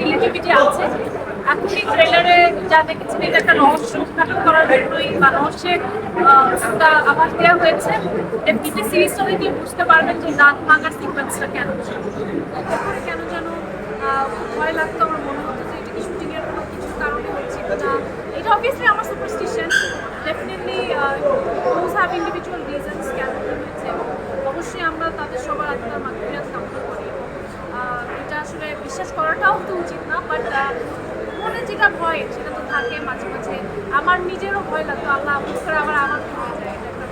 Relativity আছে। এখনই ট্রেলারে যা দেখেছেন, এটা একটা রহস্য উদ্ঘাটন করার জন্যই বা রহস্যের একটা দেওয়া হয়েছে। ডেফিনেটলি সিরিজটা দেখলে বুঝতে পারবেন যে দাঁত ভাঙার সিকোয়েন্সটা কেন কেন যেন ভয় লাগতো, আমার মনে হতো যে এটা কি শুটিং এর কোনো কিছু কারণে হচ্ছে কিনা। এটা অবভিয়াসলি আমার superstition definitely those have individual reasons কেন কি হয়েছে এবং অবশ্যই আমরা তাদের সবার আত্মার মাতৃহাত কামনা করি এটা আসলে বিশ্বাস করাটাও তো উচিত না বাট মনে যেটা ভয়, সেটা তো থাকে মাঝে মাঝে আমার নিজেরও ভয় লাগতো, আল্লাহ হুট করে আবার আমার যায় ভয়।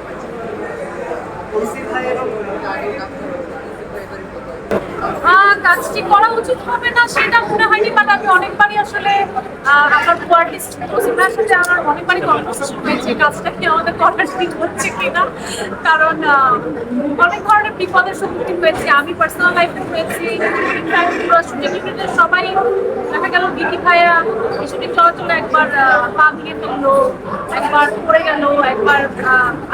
কাজটি করা উচিত হবে না, সেটা মনে হয়নি বাট আমি অনেকবারই আসলে আমার কোয়ার্টিস্ট ওসিমার সাথে আমার অনেকবারই কনভারসেশন হয়েছে কাজটা কি করার ঠিক হচ্ছে কিনা? কারণ অনেক ধরনের বিপদের সম্মুখীন হয়েছে। আমি পার্সোনাল লাইফে হয়েছি সবাই দেখা গেল বিকি ভাইয়া এই শুটিং চলাচলে একবার পা ভেঙে ফেলল, একবার পড়ে গেল, একবার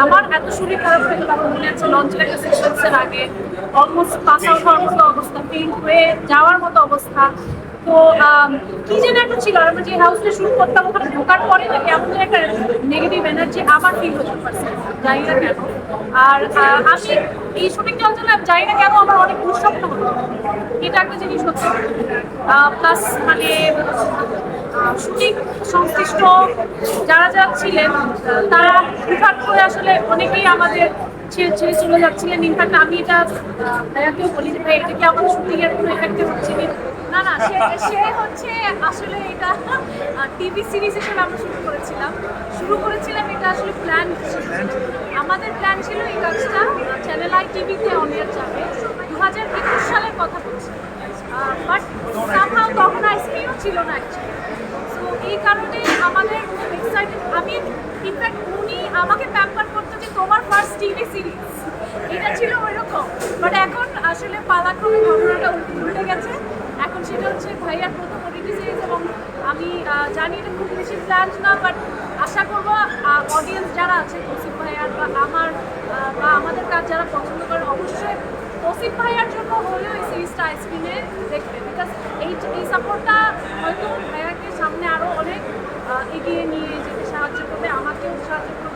আমার এত শরীর খারাপ হয়ে গেল, আমার মনে আছে লঞ্চের একটা সিকোয়েন্সের আগে অলমোস্ট পাস আউট হওয়ার মতো অবস্থা ফেল হয়ে যাওয়ার মতো অবস্থা। তো কি যেন একটা ছিল আমরা যে হাউসে শুরু করতাম, ওখানে ঢোকার পরে না কেমন যেন একটা নেগেটিভ এনার্জি আমার ফিল হতে পারছে জানি না কেন। আর আমি এই শুটিং আমি জানি না কেন আমার অনেক দুঃস্বপ্ন হতো এটা একটা জিনিস হচ্ছে। প্লাস মানে শুটিং সংশ্লিষ্ট যারা যারা ছিলেন তারা হুটহাট করে আসলে অনেকেই আমাদের ছেড়ে ছেড়ে চলে যাচ্ছিলেন। ইনফ্যাক্ট আমি এটা ভাইয়াকেও বলি যে ভাই, এটা কি আমাদের শুটিং এর কোনো এফেক্টে হচ্ছে না না, সে সে হচ্ছে আসলে এটা টিভি সিরিজ হিসেবে আমরা শুরু করেছিলাম। শুরু করেছিলাম এটা আসলে প্ল্যান আমাদের প্ল্যান ছিল এই কাজটা চ্যানেল আই টিভিতে অনেক যাবে। দু হাজার একুশ সালের কথা বলছি। বাট সামহাও তখন আইসিও ছিল না তো এই কারণে আমাদের খুব এক্সাইটেড আমি ইনফ্যাক্ট উনি আমাকে প্যাম্পার করতো যে তোমার ফার্স্ট টিভি সিরিজ এটা ছিল ওইরকম। বাট এখন আসলে পালাক্রমে ঘটনাটা উল্টে গেছে। এখন সেটা হচ্ছে ভাইয়ার প্রথম ওটিটি সিরিজ এবং আমি জানি এটা খুব বেশি প্ল্যান না বাট আশা করব অডিয়েন্স যারা আছে, তৌসিফ ভাইয়ার বা আমার বা আমাদের কাজ যারা পছন্দ করেন অবশ্যই তৌসিফ ভাইয়ার জন্য হলেও এই সিরিজটা স্ক্রিনে দেখবে বিকজ এই এই সাপোর্টটা হয়তো ভাইয়াকে সামনে আরও অনেক এগিয়ে নিয়ে যেতে সাহায্য করবে, আমাকেও সাহায্য করবে।